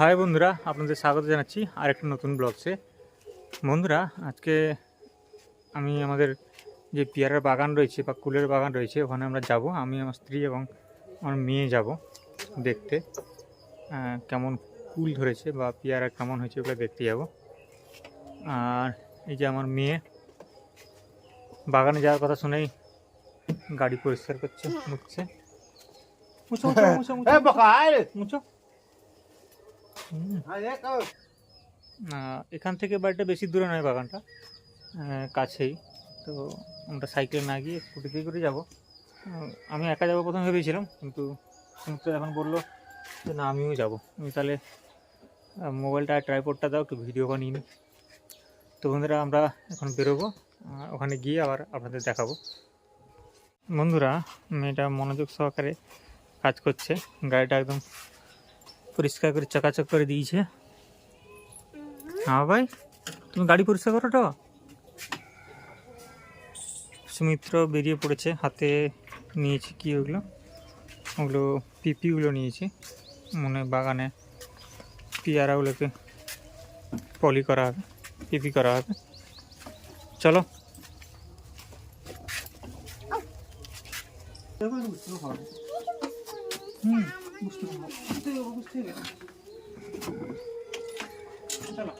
High বন্ধুরা আপনাদের স্বাগত জানাচ্ছি আরেকটা নতুন ব্লগসে। বন্ধুরা আজকে আমি আমাদের যে পেয়ারার বাগান রয়েছে বা কুলের বাগান রয়েছে ওখানে আমরা যাব। আমি আমার স্ত্রী এবং আমার মেয়ে যাব দেখতে। কেমন কুল ধরেছে বা পেয়ারা কেমন হয়েছে ওগুলো দেখতে যাব। আর এই যে আমার মেয়ে বাগানে যাওয়ার কথা শুনেই গাড়ি পরিষ্কার করছে মুছছে। মুছো মুছো মুছো মুছো। এখান থেকে বাড়িটা বেশি দূরে নয় বাগানটা কাছেই। তো আমরা সাইকেলে না গিয়ে স্কুটিতে করে যাব। আমি একা যাব প্রথমে ভেবেছিলাম, কিন্তু সুমিত্র এখন বলল যে, না, আমিও যাব। আমি তাহলে মোবাইলটা ট্রাইপোর্টটা দাও, একটু ভিডিও বানিয়ে নিই তো বন্ধুরা, আমরা এখন বেরোবো। ওখানে গিয়ে আবার আপনাদের দেখাবো। বন্ধুরা, মেয়েটা মনোযোগ সহকারে কাজ করছে। গাড়িটা একদম পরিষ্কার করে, চকাচক করে দিয়েছে। হ্যাঁ ভাই, তুমি গাড়ি পরিষ্কার করো তো? সুমিত্র বেরিয়ে পড়েছে, হাতে নিয়েছি কি ওগুলো? ওগুলো পিপিগুলো নিয়েছি, মনে বাগানে। পেয়ারাগুলোকে পলি করা হবে, পিপি করা হবে। চলো। হুম বুঝতে বুঝতে বুঝতে চলো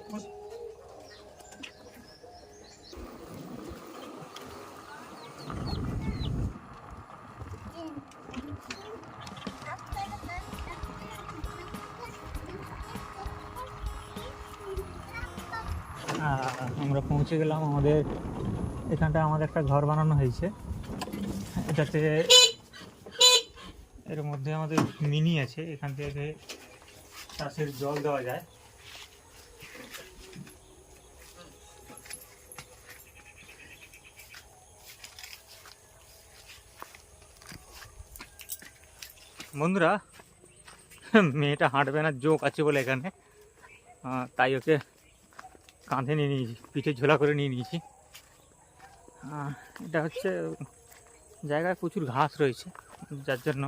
আমরা পৌঁছে গেলাম আমাদের এখানটা আমাদের একটা ঘর বানানো হয়েছে। এটাতে এর মধ্যে আমাদের মিনি আছে, এখান থেকে চাষের জল দেওয়া যায়। বন্ধুরা, মেয়েটা হাঁটবে না, জোক আছে বলে এখানে। তাই ওকে কাঁধে নিয়ে নিয়েছি, পিঠে ঝোলা করে নিয়ে নিয়েছি। এটা হচ্ছে জায়গায় প্রচুর ঘাস রয়েছে, যার জন্য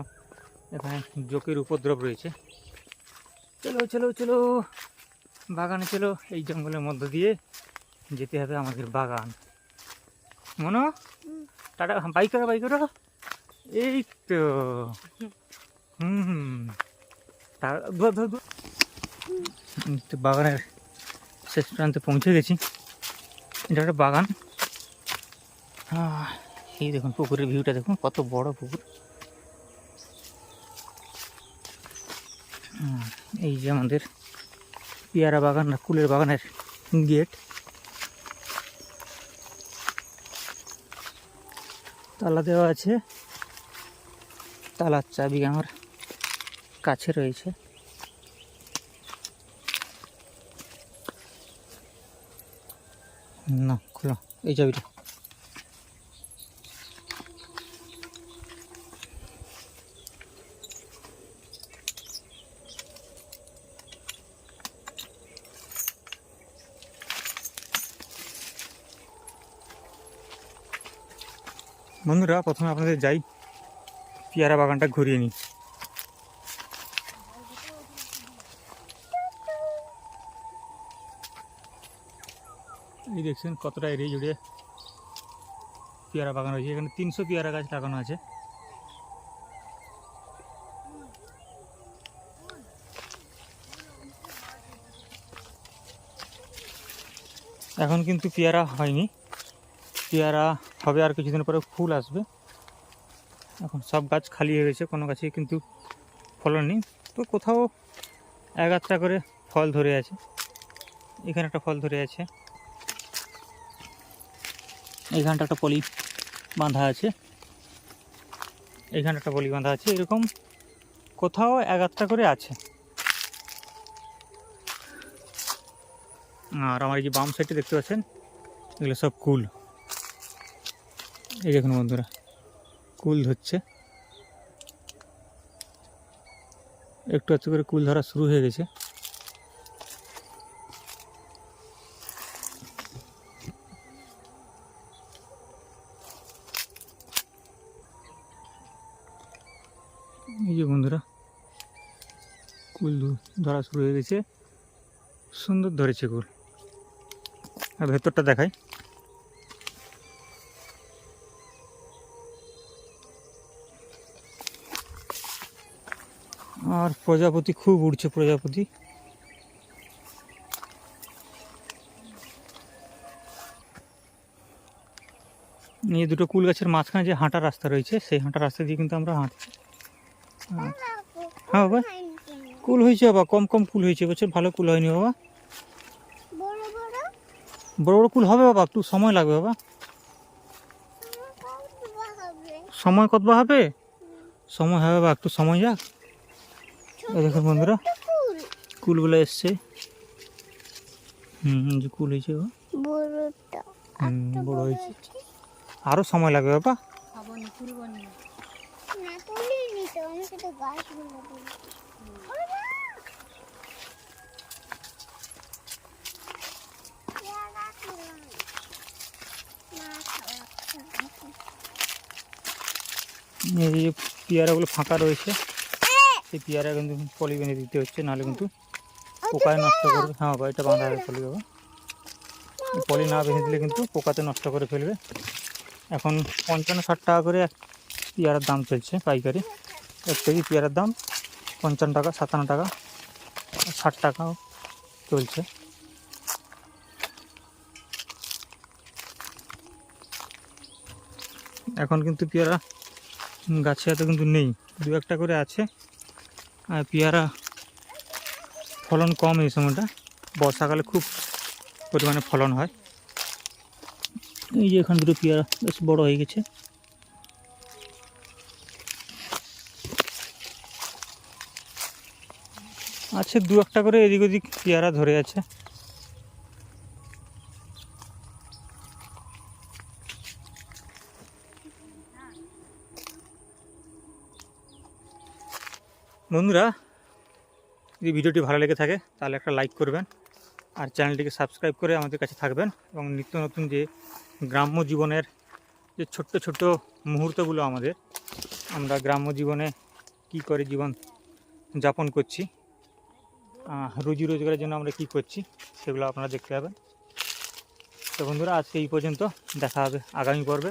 এখানে জোকের উপদ্রব রয়েছে। চলো চলো চলো। বাগানে চলো, এই জঙ্গলের মধ্য দিয়ে যেতে হবে আমাদের বাগান। মনো, টাটা বাইক করো বাইক করো। এই তো। হুম তা- বাগানের শেষ প্রান্তে পৌঁছে গেছি। এটা একটা বাগান। এই দেখুন পুকুরের ভিউটা দেখুন, কত বড় পুকুর। এই যে আমাদের পেয়ারা বাগান না কুলের বাগানের গেট। তালা দেওয়া আছে। তালার চাবি আমার কাছে রয়েছে। না, খোলো, এই চাবিটা। বন্ধুরা, প্রথমে আপনাদের যাই, পেয়ারা বাগানটা ঘুরিয়ে নিই। এই দেখছেন কতটা এরিয়া জুড়ে পেয়ারা বাগান রয়েছে এখানে তিনশো পেয়ারা গাছ লাগানো আছে। এখন কিন্তু পেয়ারা হয়নি। পেয়ারা হবে আর কিছুদিন পরে ফুল আসবে। এখন সব গাছ খালি হয়ে গেছে, কোনো গাছে কিন্তু ফলন নেই। তো কোথাও এক আধটা করে ফল ধরে আছে। এখানে একটা ফল ধরে আছে। এইখানটা একটা পলি বাঁধা আছে। এইখানে একটা পলি বাঁধা আছে। এরকম কোথাও এক আধটা করে আছে। আর আমার এই যে বাম সাইডে দেখতে পাচ্ছেন, এগুলো সব কুল। এই দেখুন বন্ধুরা, কুল ধরছে। একটু একটু করে কুল ধরা শুরু হয়ে গেছে। এই যে বন্ধুরা, কুল ধরা শুরু হয়ে গেছে। সুন্দর ধরেছে কুল। আর ভেতরটা দেখাই। আর প্রজাপতি খুব উড়ছে প্রজাপতি। এই দুটো কুল গাছের মাঝখানে যে হাঁটা রাস্তা রয়েছে সেই হাঁটা রাস্তা দিয়ে কিন্তু আমরা হাঁটছি। হ্যাঁ বাবা কুল হয়েছে বাবা কম কম কুল হয়েছে বলছে ভালো কুল হয়নি বাবা। বড় বড়? কুল হবে বাবা একটু সময় লাগবে বাবা। সময় কতবা হবে? সময় হবে বাবা একটু সময় যাক। দেখুন বন্ধুরা কুলগুলো এসছে। হুম হুম, যে কুল হয়েছে হুম, বড় হয়েছে। আরও সময় লাগবে বাবা। না তুলিনি তো আমি শুধু গাছগুলো তুলি। এই যে পেয়ারাগুলো ফাঁকা রয়েছে। এই পেয়ারা কিন্তু পলি বেঁধে দিতে হচ্ছে নাহলে কিন্তু পোকায় নষ্ট করবে হ্যাঁ বাবা এটা বাঁধা পলি বাবা পলি না বেঁধে দিলে কিন্তু পোকাতে নষ্ট করে ফেলবে। এখন পঞ্চান্ন ষাট টাকা করে এক পেয়ারার দাম চলছে পাইকারি। এক কেজি পেয়ারার দাম পঞ্চান্ন টাকা সাতান্ন টাকা ষাট টাকাও চলছে। এখন কিন্তু পেয়ারা গাছে এত কিন্তু নেই। দু একটা করে আছে। আর পেয়ারা ফলন কম এই সময়টা। বর্ষাকালে খুব পরিমাণে ফলন হয়। এই যে এখান দুটো পেয়ারা বেশ বড়ো হয়ে গেছে। আছে দু একটা করে এদিক ওদিক পেয়ারা ধরে আছে। বন্ধুরা, যদি ভিডিওটি ভালো লেগে থাকে, তাহলে একটা লাইক করবেন আর চ্যানেলটিকে সাবস্ক্রাইব করে আমাদের কাছে থাকবেন এবং নিত্য নতুন যে গ্রাম্য জীবনের যে ছোট্ট ছোট্ট মুহূর্তগুলো আমাদের, আমরা গ্রাম্য জীবনে কি করে জীবন যাপন করছি রুজি রোজগারের জন্য আমরা কি করছি, সেগুলো আপনারা দেখতে পাবেন। তো বন্ধুরা আজকে এই পর্যন্ত, দেখা হবে আগামী পর্বে।